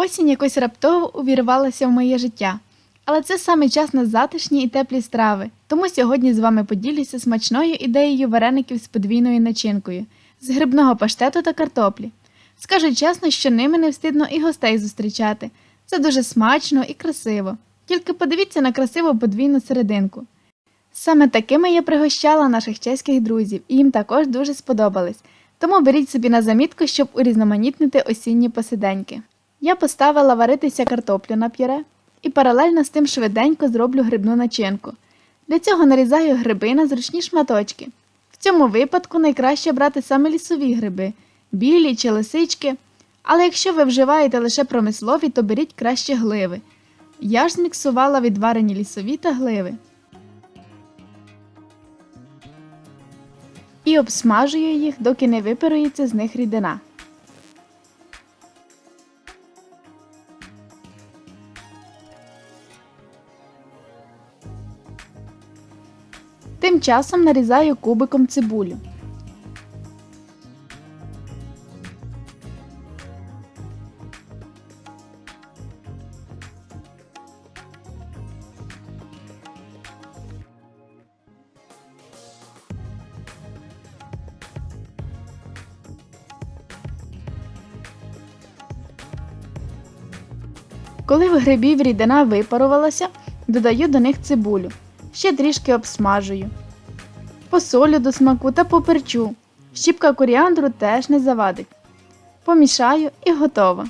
Осінь якось раптово увірвалася в моє життя. Але це саме час на затишні і теплі страви. Тому сьогодні з вами поділюся смачною ідеєю вареників з подвійною начинкою, з грибного паштету та картоплі. Скажу чесно, що ними не встидно і гостей зустрічати. Це дуже смачно і красиво. Тільки подивіться на красиву подвійну серединку. Саме такими я пригощала наших чеських друзів, і їм також дуже сподобались. Тому беріть собі на замітку, щоб урізноманітнити осінні посиденьки. Я поставила варитися картоплю на пюре і паралельно з тим швиденько зроблю грибну начинку. Для цього нарізаю гриби на зручні шматочки. В цьому випадку найкраще брати саме лісові гриби, білі чи лисички. Але якщо ви вживаєте лише промислові, то беріть краще гливи. Я ж зміксувала відварені лісові та гливи. І обсмажую їх, доки не випарується з них рідина. Тим часом нарізаю кубиком цибулю. Коли в грибів рідина випарувалася, додаю до них цибулю. Ще трішки обсмажую. Посолю до смаку та поперчу. Щіпка коріандру теж не завадить. Помішаю і готово.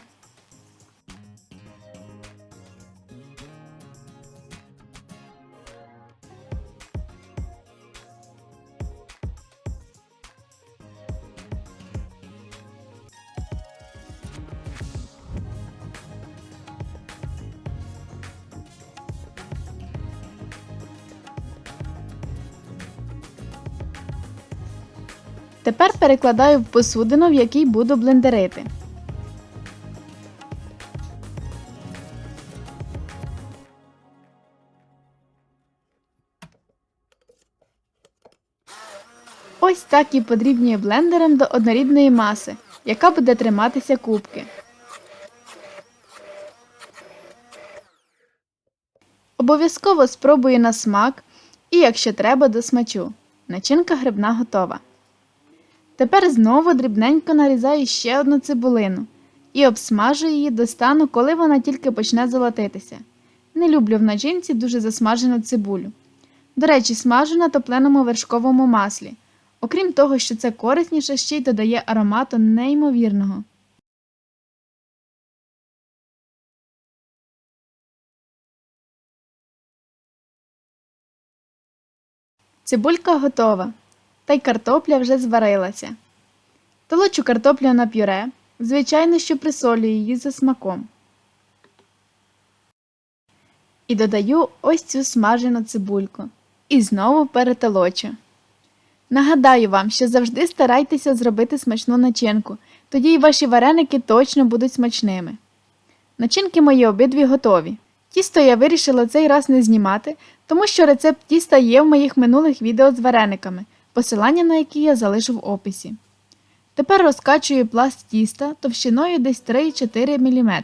Тепер перекладаю в посудину, в якій буду блендерити. Ось так і подрібнюю блендером до однорідної маси, яка буде триматися кубки. Обов'язково спробую на смак і, якщо треба, досмачу. Начинка грибна готова. Тепер знову дрібненько нарізаю ще одну цибулину і обсмажую її до стану, коли вона тільки почне золотитися. Не люблю в начинці дуже засмажену цибулю. До речі, смажу на топленому вершковому маслі. Окрім того, що це корисніше, ще й додає аромату неймовірного. Цибулька готова, та й картопля вже зварилася. Толочу картоплю на пюре, звичайно, що присолюю її за смаком. І додаю ось цю смажену цибульку. І знову перетолочу. Нагадаю вам, що завжди старайтеся зробити смачну начинку, тоді й ваші вареники точно будуть смачними. Начинки мої обидві готові. Тісто я вирішила цей раз не знімати, тому що рецепт тіста є в моїх минулих відео з варениками, посилання на які я залишу в описі. Тепер розкачую пласт тіста товщиною десь 3-4 мм.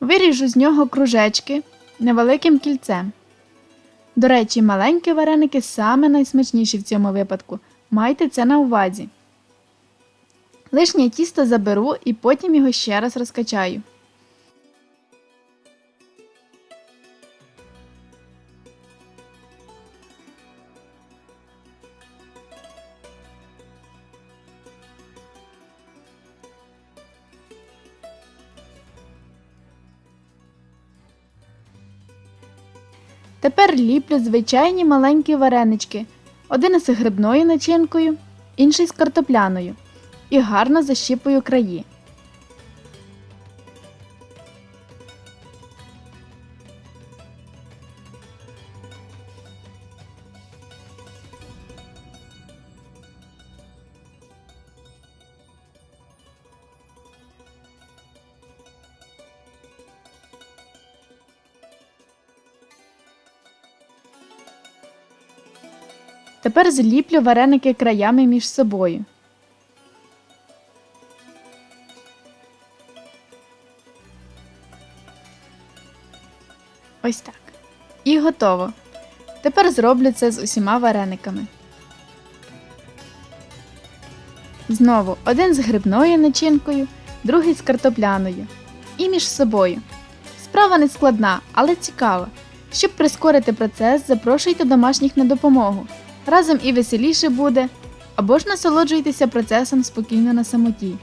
Виріжу з нього кружечки невеликим кільцем. До речі, маленькі вареники саме найсмачніші в цьому випадку. Майте це на увазі. Лишнє тісто заберу і потім його ще раз розкачаю. Тепер ліплю звичайні маленькі варенички, один із грибною начинкою, інший з картопляною, і гарно защіпую краї. Тепер зліплю вареники краями між собою. Ось так. І готово. Тепер зроблю це з усіма варениками. Знову один з грибною начинкою, другий з картопляною. І між собою. Справа не складна, але цікава. Щоб прискорити процес, запрошуйте домашніх на допомогу. Разом і веселіше буде, або ж насолоджуйтеся процесом спокійно на самоті.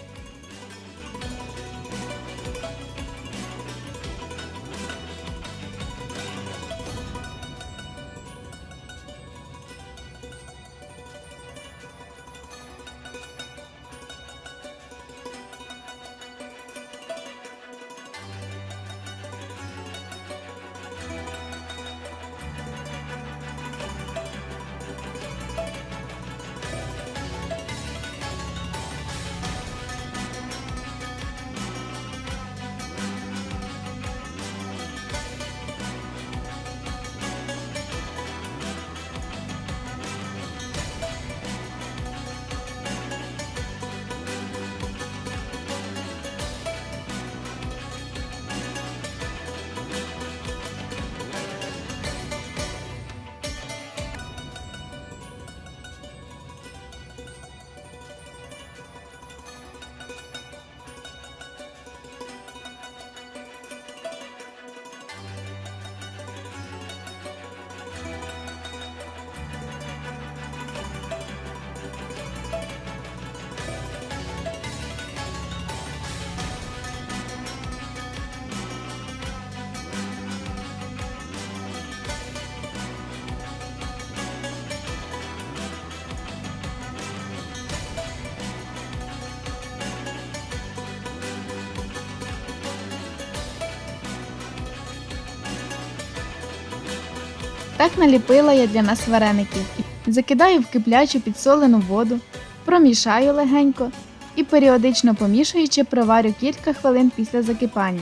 Так наліпила я для нас вареників. Закидаю в киплячу підсолену воду, промішаю легенько і періодично помішуючи проварю кілька хвилин після закипання.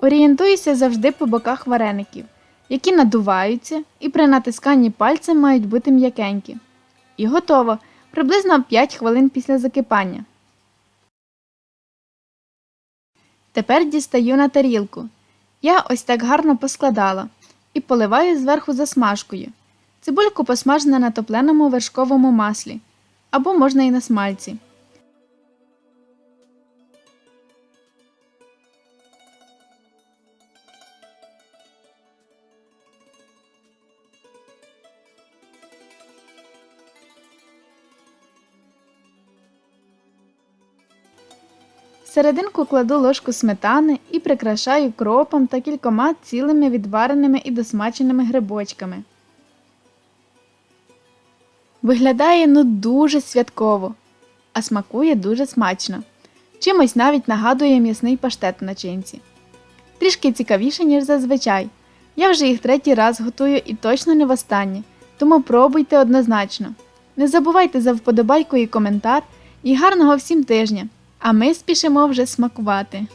Орієнтуюся завжди по боках вареників, які надуваються і при натисканні пальцем мають бути м'якенькі. І готово приблизно 5 хвилин після закипання. Тепер дістаю на тарілку. Я ось так гарно поскладала і поливаю зверху засмажкою. Цибульку посмажена на топленому вершковому маслі або можна і на смальці. Серединку кладу ложку сметани і прикрашаю кропом та кількома цілими відвареними і досмаченими грибочками. Виглядає ну дуже святково, а смакує дуже смачно. Чимось навіть нагадує м'ясний паштет в начинці. Трішки цікавіше, ніж зазвичай. Я вже їх третій раз готую і точно не востаннє, тому пробуйте однозначно. Не забувайте за вподобайку і коментар, і гарного всім тижня! А ми спішимо вже смакувати.